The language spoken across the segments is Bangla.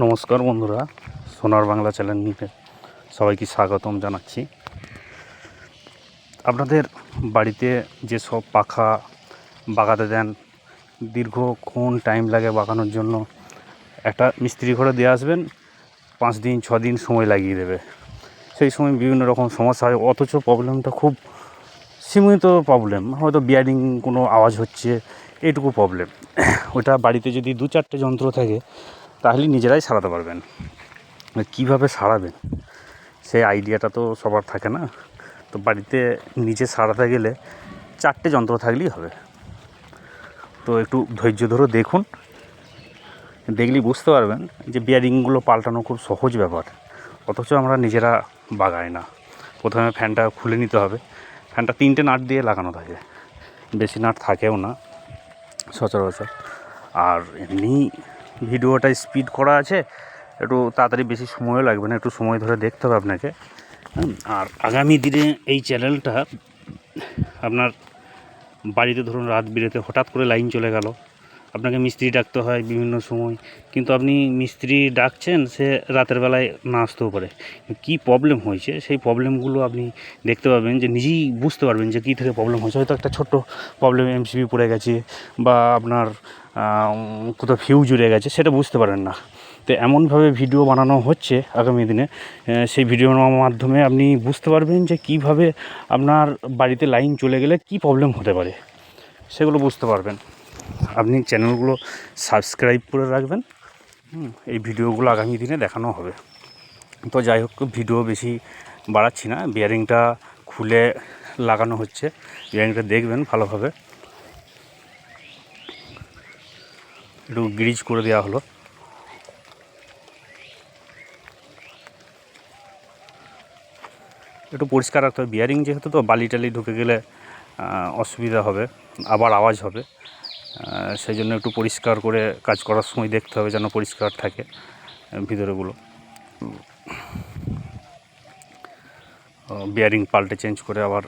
নমস্কার বন্ধুরা, সোনার বাংলা চ্যানেলে সবাইকে স্বাগতম জানাচ্ছি। আপনাদের বাড়িতে যেসব পাখা বাগাতে দেন দীর্ঘক্ষণ টাইম লাগে বাগানোর জন্য? একটা মিস্ত্রি ঘরে দিয়ে আসবেন, পাঁচ দিন, ছ দিন সময় লাগিয়ে দেবে। সেই সময় বিভিন্ন রকম সমস্যা হয়, অথচ প্রবলেমটা খুব সীমিত প্রবলেম হয়তো বিয়ারিং কোনো আওয়াজ হচ্ছে এইটুকু প্রবলেম ওটা বাড়িতে যদি দু চারটে যন্ত্র থাকে তাহলে নিজেরাই সারাতে পারবেন। কীভাবে সারাবেন? সেই আইডিয়াটা তো সবার থাকে না। তো বাড়িতে নিজে সারাতে গেলে চারটে যন্ত্র থাকলেই হবে। তো একটু ধৈর্য ধরে দেখুন। দেখলেই বুঝতে পারবেন যে বিয়ারিংগুলো পাল্টানো খুব সহজ ব্যাপার। অথচ আমরা নিজেরা বাগাই না। প্রথমে ফ্যানটা খুলে নিতে হবে। ফ্যানটা তিনটে নাট দিয়ে লাগানো থাকে। বেশি নাট থাকেও না, সচরাচর। আর এমনি ভিডিওটা স্পিড করা আছে, একটু তাড়াতাড়ি বেশি সময়ও লাগবে না, একটু সময় ধরে দেখতে হবে আপনাকে। আর আগামী দিনে এই চ্যানেলটা আপনার বাড়িতে ধরুন রাত বিরেতে হঠাৎ করে লাইন চলে গেল, আপনাকে মিস্ত্রি ডাকতে হয় বিভিন্ন সময়, কিন্তু আপনি মিস্ত্রি ডাকছেন, সে রাতের বেলায় না আসতেও পারে। কী প্রবলেম হয়েছে? সেই প্রবলেমগুলো আপনি দেখতে পাবেন, যে নিজেই বুঝতে পারবেন যে কী থেকে প্রবলেম হয়েছে। হয়তো একটা ছোট্ট প্রবলেম এমসিবি পড়ে গেছে, বা আপনার কোথাও ফিউজ জুড়ে গেছে, সেটা বুঝতে পারেন না। তো এমনভাবে ভিডিও বানানো হচ্ছে আগামী দিনে সেই ভিডিওর মাধ্যমে আপনি বুঝতে পারবেন যে কীভাবে আপনার বাড়িতে লাইন চলে গেলে কী প্রবলেম হতে পারে। সেগুলো বুঝতে পারবেন। আপনি চ্যানেলগুলো সাবস্ক্রাইব করে রাখবেন। এই ভিডিওগুলো আগামী দিনে দেখানো হবে। তো যাই হোক ভিডিও বেশি বাড়াচ্ছি না। বিয়ারিংটা খুলে লাগানো হচ্ছে। বিয়ারিংটা দেখবেন ভালোভাবে। একটু গ্রিজ করে দেওয়া হলো। একটু পরিষ্কার রাখতে হবে। বিয়ারিং যেহেতু তো, বালি টালি ঢুকে গেলে অসুবিধা হবে, আবার আওয়াজ হবে। সেই জন্য একটু পরিষ্কার করে কাজ করার সময় দেখতে হবে যেন পরিষ্কার থাকে ভিতরেগুলো। বিয়ারিং পাল্টে চেঞ্জ করে আবার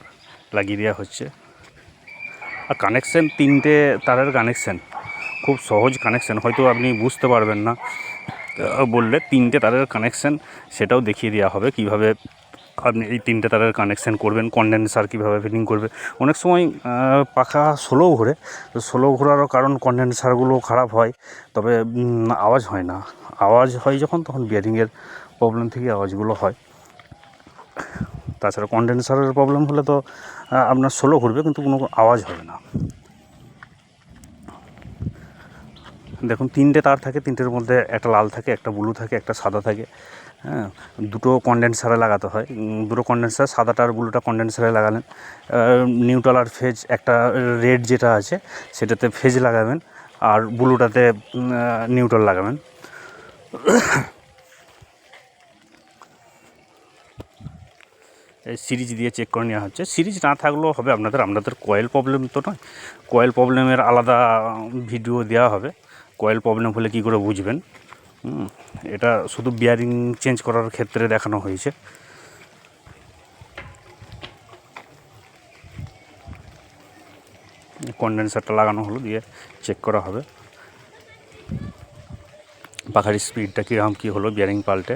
লাগিয়ে দেওয়া হচ্ছে। আর কানেকশান তিনটে তারের কানেকশান খুব সহজ কানেকশান হয়তো আপনি বুঝতে পারবেন না। বললে তিনটে তারের কানেকশান সেটাও দেখিয়ে দেওয়া হবে কীভাবে আপনি এই তিনটে তারের কানেকশান করবেন কন্ডেন্সার কীভাবে ফিটিং করবে। অনেক সময় পাখা স্লো ঘোরে, তো স্লো ঘোরারও কারণ কন্ডেন্সারগুলো খারাপ হয়, তবে আওয়াজ হয় না। আওয়াজ হয় যখন, তখন বিয়ারিংয়ের প্রবলেম থেকে আওয়াজগুলো হয়। তাছাড়া কন্ডেন্সারের প্রবলেম হলে তো আপনার স্লো ঘুরবে, কিন্তু কোনো আওয়াজ হবে না। দেখুন, তিনটে তার থাকে, তিনটের মধ্যে একটা লাল থাকে, একটা ব্লু থাকে, একটা সাদা থাকে। হ্যাঁ দুটো কন্ডেন্সারে লাগাতে হয়। দুটো কন্ডেন্সার সাদাটা আর ব্লুটা কন্ডেন্সারে লাগালেন। নিউট্রাল আর ফেজ একটা রেড যেটা আছে, সেটাতে ফেজ লাগাবেন আর ব্লুটাতে নিউট্রাল লাগাবেন। সিরিজ দিয়ে চেক করে নেওয়া হচ্ছে। সিরিজ না থাকলেও হবে আপনাদের। আপনাদের কয়েল প্রবলেম তো নয়। কয়েল প্রবলেমের আলাদা ভিডিও দেওয়া হবে। কয়েল প্রবলেম হলে কী করে বুঝবেন? এটা শুধু বিয়ারিং চেঞ্জ করার ক্ষেত্রে দেখানো হয়েছে। কন্ডেন্সারটা লাগানো হলো, দিয়ে চেক করা হবে। পাখার স্পিডটা কীরকম, কী হলো বিয়ারিং পাল্টে?